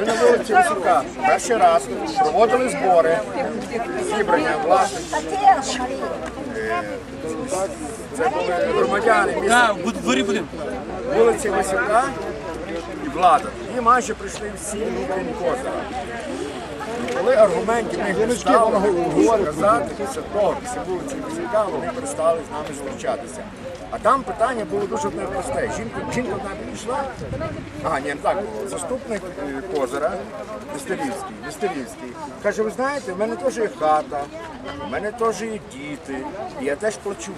Коли на вулиці Висока перший раз проводили збори, зібрання власних, це були громадяни міста вулиці Васюка і влада. І майже прийшли всі крім Козира. Коли аргументів не стало сказати, після того, після вулиці Васюка, вони перестали з нами зустрічатися. А там питання було дуже одне просте. Жінка, жінка одна підійшла, а ні, так було. Заступник е, Козира, Вестелівський, Вестелівський, каже, ви знаєте, в мене теж є хата, в мене теж є діти, і я теж плачу.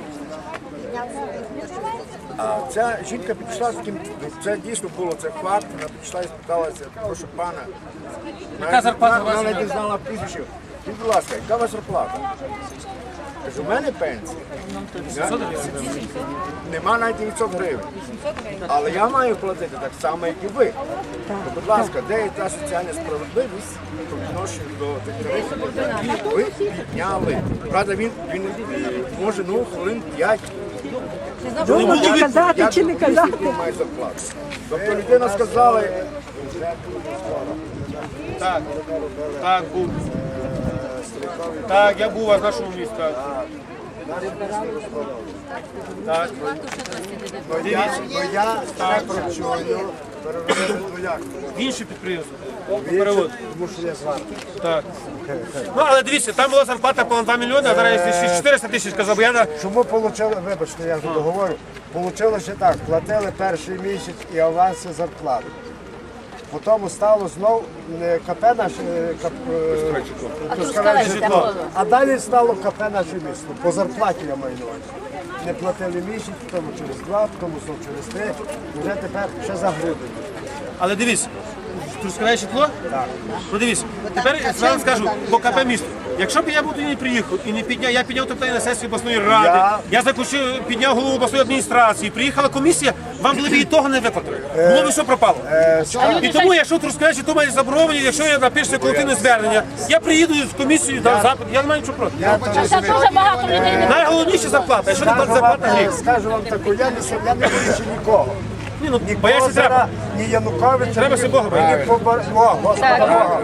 А ця жінка підійшла з таким, це дійсно було це факт, вона підійшла і спиталася, прошу пана, Яка зарплата у вас? Вона не знала прізвище. Будь будь ласка, яка у вас зарплата? Кажу, у мене пенсія. Нема навіть 900 гривень. Але я маю платити так само, як і ви. То, будь ласка, де є та соціальна справедливість по відношенню до тих тарифів, які ви підняли? Правда, він, він е, може ну, хвилин 5 Думати, казати чи не казати. Тобто людина сказала, Так, так, був. Так, я був у вас в нашому місті. Так. Так. ну я, ну я не працюю, переведу як. В інше підприємство. Перевод. Тому що я з вами. Так. Ну, але дивіться, там була зарплата понад 2 мільйони, а зараз якщо 400 тисяч казав, я на... Чому получили, вибачте, я вже договорю, получилося так, платили перший місяць і аванси зарплати. Потім стало знов не КП наше, е, кап, е, житло, а далі стало КП наше місто. По зарплаті я маю на увазі. Не платили місяць, тому через два, тому знов через три, вже тепер ще за грудень. Але дивись, Трускавець житло? Так. Ну тепер я зразу скажу, по КП місто. Якщо б я був тоді не приїхав і не підняв, я підняв питання на сесію обласної ради, я, Я- заключив, підняв голову обласної адміністрації, приїхала комісія, вам були б і того не виплатили. Було б все пропало. І тому, якщо Трускавець житло має заборонені, якщо я напишу колективне звернення, я приїду з комісією, дам запит, я не маю нічого проти. Я Це дуже багато людей Найголовніше зарплата, якщо не Скажу зарплата, вам, гріх. скажу вам таку, я не, я не боюся нікого. Ні, ну, Ні Козира, треба. ні Януковича, Треба ні, Бога ні боятися. Побор... О, Господа Бога.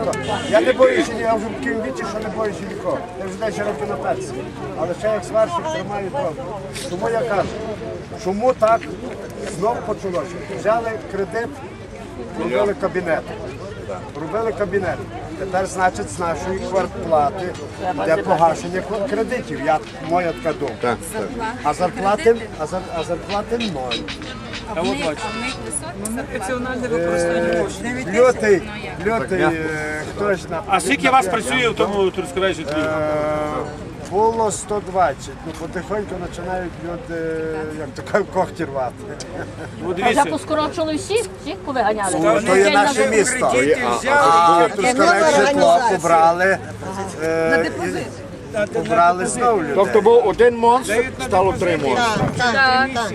Я не боюся, ні, я вже в такому віці, що не боюся нікого. Я вже 10 років на пенсії. Але ще як сварщик тримаю трохи. Тому я кажу, чому так знов почалося? Взяли кредит, робили кабінет. Робили кабінет. Тепер, значить, з нашої квартплати йде погашення кредитів. Я, моя така думка. А зарплати, а, зар, а зарплати ноль. А от бачите. Лютий, лютий, е, хтось на... А скільки вас працює в тому Трускавець житлі? Е, Було 120, ну потихоньку починають люди, як то кажуть, когті рвати. Ну Вже дивіться. поскорочили всіх, всіх повиганяли. Ну, то є наше місто. А Трускавець житло побрали, е, і- побрали знову людей. Тобто був один монстр, стало три монстри.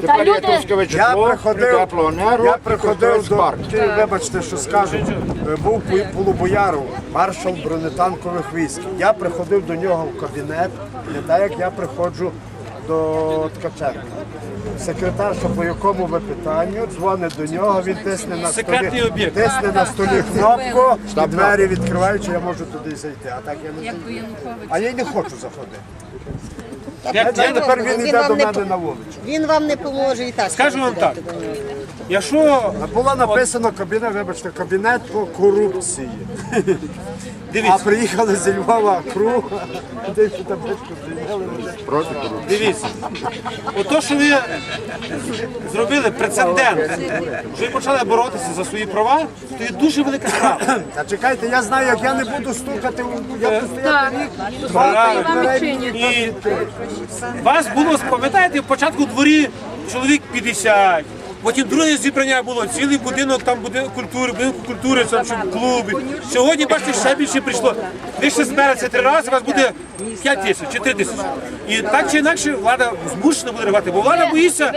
Тепер є люди, Трускавець Я житло, приходив, теплоенерго я приходив до, парк. Ті, вибачте, що скажу, е, був Пу- Полубояров, маршал бронетанкових військ. Я приходив до нього в кабінет, не так як я приходжу до Ткаченка. Секретарша по якому ви питанню дзвонить до нього, він тисне на Секретний столі, об'єкт. тисне на столі кнопку, і двері відкриваючи, я можу туди зайти. А так я не зайду. А я й не хочу заходити. Як, Я я, тепер він Він йде до мене на вулицю. Він вам не поможе і так. Скажу вам так. Якщо А Було написано кабінет, вибачте, кабінет по корупції. А дивіться, приїхали зі Львова круг, десь табличку прийняли. дивіться, ото, що ви зробили прецедент, що ви почали боротися за свої права, то є дуже велика справа. А чекайте, я знаю, як я не буду стукати, я буду рік. Правильно. І вас було, пам'ятаєте, в початку дворі чоловік 50. Потім друге зібрання було, цілий будинок там будинок культури, будинку культури, там щоб клуби. Сьогодні, бачите, ще більше прийшло. Ви ще збереться три рази, у вас буде 5 тисяч чи 3 тисячі. І так чи інакше влада змушена буде рвати, бо влада боїться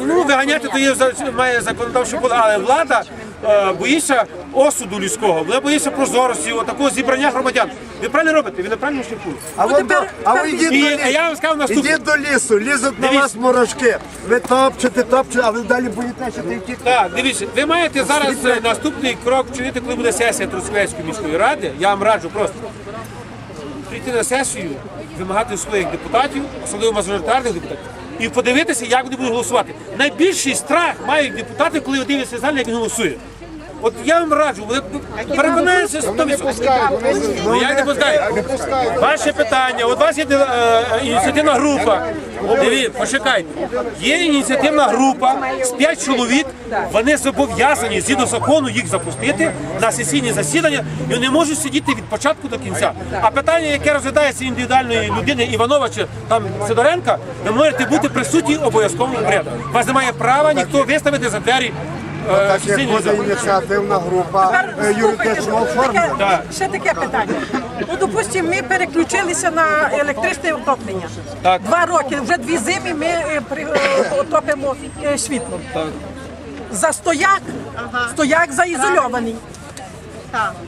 Ну, виганяти то є має законодавчу поле, але влада боїшся осуду людського, ви боїшся прозорості, такого зібрання громадян. Ви правильно робите, ви на правильному шляху. А ви до- а ви йдіть І до а я вам скажу наступне. Ідіть до лісу, лізуть на Дивіться. вас морожки. Ви топчете, топчете, а ви далі боїтеся, що ти втік. Так, дивіться, ви маєте зараз е, наступний крок вчинити, коли буде сесія Трускавецької міської ради. Я вам раджу просто прийти на сесію, вимагати у своїх депутатів, особливо мажоритарних депутатів, і подивитися, як вони будуть голосувати. Найбільший страх мають депутати, коли дивляться залі, як він голосує. От я вам раджу, ви переконаються 100%. Ну, я не пускаю. Ваше питання, от у вас є е, ініціативна група. Дивіться, почекайте. Є ініціативна група з 5 чоловік. Вони зобов'язані згідно закону їх запустити на сесійні засідання і вони можуть сидіти від початку до кінця. А питання, яке розглядається індивідуальної людини Іванова чи там Сидоренка, ви можете бути присутні обов'язково порядку. У вас немає права ніхто виставити за двері. Е, Так як буде ініціативна група е, юридичного оформлення. Ще таке питання. Ну, допустимо, ми переключилися на електричне отоплення. Так. Два роки, вже дві зими ми е, при- е, отопимо е, світлом. За стояк, стояк заізольований.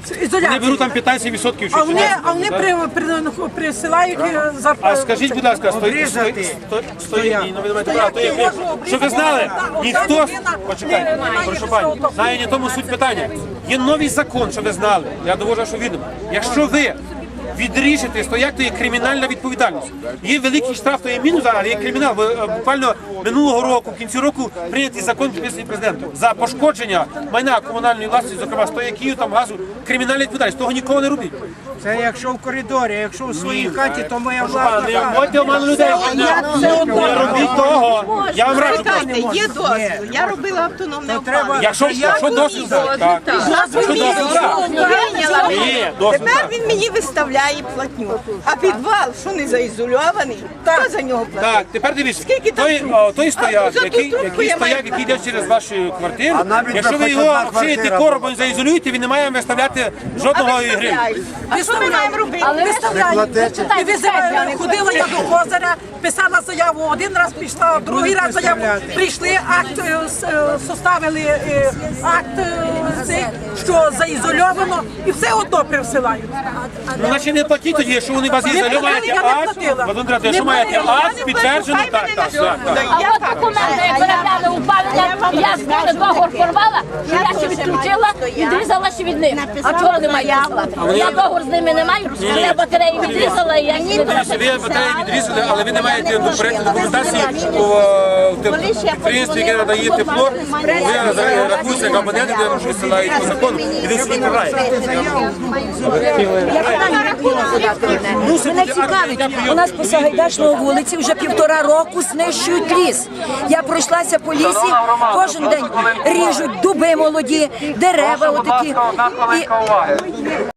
Вони Ізоляція. беруть там 15% А вони, а вони при, при, присилають зарплату. А скажіть, будь ласка, стоїть, стоїть, стоїть, ні, ну ви не маєте права, то є ви. Щоб ви знали, ніхто, почекайте, прошу пані, знає не тому суть питання. Є новий закон, щоб ви знали, я довожу, що відомо. Якщо ви відріжете стояк, то є кримінальна відповідальність. Є великий штраф, то є мінус, але є кримінал. Е, Буквально минулого року, в кінці року, прийнятий закон підписаний президентом за пошкодження майна комунальної власності, зокрема стояків, там газу, кримінальна відповідальність. Того нікого не робіть. Це якщо в коридорі, якщо в своїй хаті, то моя власна хата. вводьте оману людей. Не робіть того. Я вам раджу. Чекайте, є дозвіл. Я робила автономне опалення. Якщо, якщо досвід, так. Якщо. Тепер він мені виставляє платню. А підвал, що не заізольований, хто за нього платить? Так, тепер дивіться, Скільки там той, о, той стояк, А, за ту який, трубку який я стояк, який йде через вашу квартиру, А навіть якщо ви його одна вшиєте квартира коробом заізолюєте, він не має виставляти жодного гривні. Виставляють. А що ми маємо робити? Виставляють. платите. Визивали. Ходила я до озера, писала заяву, один раз пішла, другий раз заяву. Прийшли, акт е, е, составили е, акт, що заізольовано, і все одно присилають. Ну, значить не платіть тоді, якщо вони вас маєте я не акт, якщо Не маєте акт, підтверджено, так, так, так. А от документи, як передали опалення, я з договор порвала, що я ще відключила, відрізала ще від них. А чого не маю? Я договор з ними не маю, я батареї відрізала, і я Дивіться, ви батареї відрізали, але ви не маєте до проекту документації в підприємстві, яке надає тепло. Ви рахуєте як де вам висилають по закону, і ви собі прибираєте. Мене цікавить, у нас по Сагайдачного вулиці вже півтора року знищують ліс. Я пройшлася по лісі, кожен день ріжуть дуби молоді, дерева отакі. І